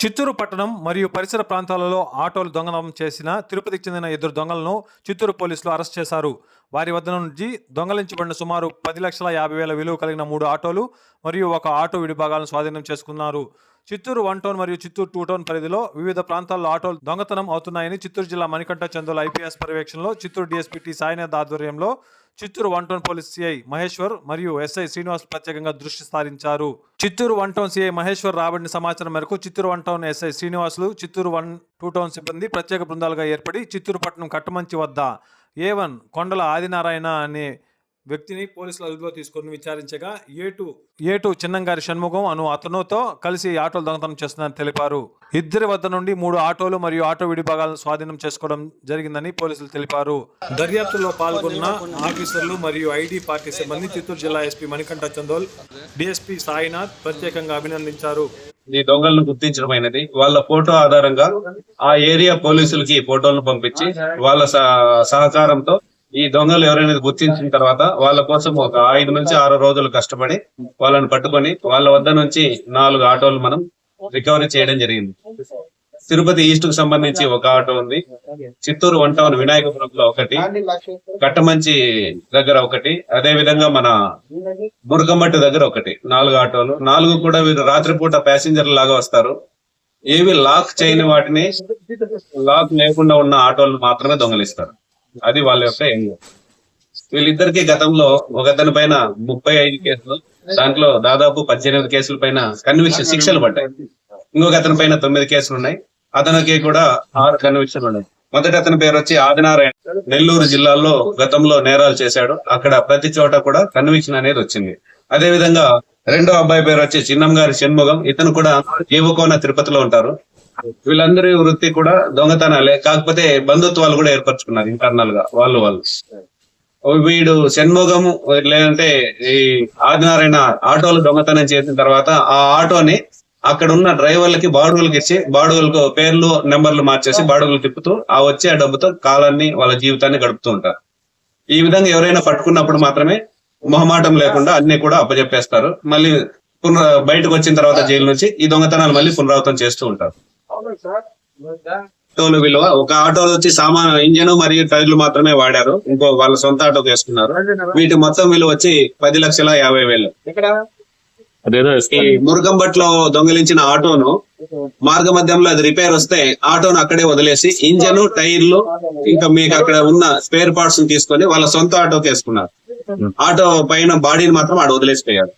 చిత్తూరు పట్టణం మరియు పరిసర ప్రాంతాలలో ఆటోలు దొంగతనం చేసిన తిరుపతికి చెందిన ఇద్దరు దొంగలను చిత్తూరు పోలీసులు అరెస్ట్ చేశారు. వారి వద్ద నుంచి దొంగలించబడిన సుమారు పది లక్షల యాభై వేల విలువ కలిగిన మూడు ఆటోలు మరియు ఒక ఆటో విడిభాగాలను స్వాధీనం చేసుకున్నారు. చిత్తూరు వన్ టౌన్ మరియు చిత్తూరు టూ టౌన్ పరిధిలో వివిధ ప్రాంతాల్లో ఆటోలు దొంగతనం అవుతున్నాయని చిత్తూరు జిల్లా మణికంఠ చందుల ఐపీఎస్ పర్యవేక్షణలో చిత్తూరు డీఎస్పీ టి సాయినాథ్ ఆధ్వర్యంలో Chittoor one town police CI Maheshwar మరియు ఎస్ఐ శ్రీనివాస్ ప్రత్యేకంగా దృష్టి సారించారు. Chittoor one town CI Maheshwar రాబడిన సమాచారం మేరకు Chittoor one town SI Srinivasulu Chittoor one two town సిబ్బంది ప్రత్యేక బృందాలుగా ఏర్పడి చిత్తూరు పట్టణం కట్టమంచి వద్ద ఏ వన్ కొండల ఆదినారాయణ అనే వ్యక్తిని పోలీసులు అదుపులో తీసుకొని విచారించగా ఏటు ఏటు చిన్నంగారి షణ్ముఖం అను అతనుతో కలిసి ఆటోలు దొంగతనం చేస్తున్నారని తెలిపారు. ఇద్దరి వద్ద నుండి మూడు ఆటోలు మరియు ఆటో విడిభాగాలను స్వాధీనం చేసుకోవడం జరిగిందని పోలీసులు తెలిపారు. దర్యాప్తులో పాల్గొన్న ఆఫీసర్లు మరియు ఐడి పార్టీ సిబ్బంది చిత్తూరు జిల్లా ఎస్పీ మణికంఠ చందోల్ డిఎస్పీ సాయినాథ్ ప్రత్యేకంగా అభినందించారు. ఈ దొంగలను గుర్తించడమైనది వాళ్ళ ఫోటో ఆధారంగా ఆ ఏరియా పోలీసులకి ఫోటోలను పంపించి వాళ్ళ సహ- సహకారంతో ఈ దొంగలు ఎవరైనా గుర్తించిన తర్వాత వాళ్ళ కోసం ఒక ఐదు నుంచి ఆరు రోజులు కష్టపడి వాళ్ళని పట్టుకొని వాళ్ళ వద్ద నుంచి నాలుగు ఆటోలు మనం రికవరీ చేయడం జరిగింది. తిరుపతి ఈస్ట్కు సంబంధించి ఒక ఆటో ఉంది. చిత్తూరు వన్ టౌన్ వినాయకపురంలో ఒకటి. కట్టమంచి దగ్గర ఒకటి. అదే విధంగా మన మురకమట్టి దగ్గర ఒకటి. నాలుగు ఆటోలు. నాలుగు కూడా వీరు రాత్రిపూట ప్యాసింజర్ లాగా వస్తారు. ఏవి లాక్ చేయని వాటిని లాక్ లేకుండా ఉన్న ఆటోలు మాత్రమే దొంగలిస్తారు. అది వాళ్ళ యొక్క ఎయిమ్ వీళ్ళిద్దరికి గతంలో ఒకతని పైన ముప్పై ఐదు కేసులు దాంట్లో దాదాపు పద్దెనిమిది కేసుల పైన కన్విక్షన్ శిక్షలు పడ్డాయి. ఇంకొక అతని పైన తొమ్మిది కేసులు ఉన్నాయి. అతనికి కూడా ఆరు కన్విక్షన్లు ఉన్నాయి. మొదటి అతని పేరు వచ్చి ఆదినారాయణ. నెల్లూరు జిల్లాలో గతంలో నేరాలు చేశాడు. అక్కడ ప్రతి చోట కూడా కన్విక్షన్ అనేది వచ్చింది. అదే విధంగా రెండో అబ్బాయి పేరు వచ్చి చిన్నం గారి షణ్ముఖం. ఇతను కూడా జీవకోన తిరుపతిలో ఉంటారు. వీళ్ళందరి వృత్తి కూడా దొంగతనాలే. కాకపోతే బంధుత్వాలు కూడా ఏర్పరచుకున్నారు ఇంటర్నల్గా వాళ్ళు వాళ్ళు. వీడు షణ్ముఖం లేదంటే ఈ ఆదినారాయణ ఆటోలు దొంగతనం చేసిన తర్వాత ఆ ఆటోని అక్కడ ఉన్న డ్రైవర్లకి బాడుగులకి ఇచ్చి బాడుగులకు పేర్లు నెంబర్లు మార్చేసి బాడుగులు తిప్పుతూ ఆ వచ్చే ఆ డబ్బుతో కాలాన్ని వాళ్ళ జీవితాన్ని గడుపుతూ ఉంటారు. ఈ విధంగా ఎవరైనా పట్టుకున్నప్పుడు మాత్రమే మొహమాటం లేకుండా అన్ని కూడా అప్పచెప్పేస్తారు మళ్ళీ పునర బయటకు వచ్చిన తర్వాత జైలు నుంచి ఈ దొంగతనాలు మళ్ళీ పునరావృతం చేస్తూ ఉంటారు. ఆటోలు విలువ ఒక ఆటో వచ్చి సామాన్ ఇంజన్ మరియు టైర్లు మాత్రమే వాడారు. ఇంకో వాళ్ళ సొంత ఆటో వేసుకున్నారు వీటి మొత్తం విలువ వచ్చి పది లక్షల యాభై వేలు. ఈ మురుగంబట్లో దొంగిలించిన ఆటోను మార్గ మధ్యంలో అది రిపేర్ వస్తే ఆటోను అక్కడే వదిలేసి ఇంజన్ టైర్లు ఇంకా మీకు అక్కడ ఉన్న స్పేర్ పార్ట్స్ తీసుకొని వాళ్ళ సొంత ఆటోకి వేసుకున్నారు ఆటో పైన బాడీని మాత్రం ఆడ వదిలేసిపోయారు.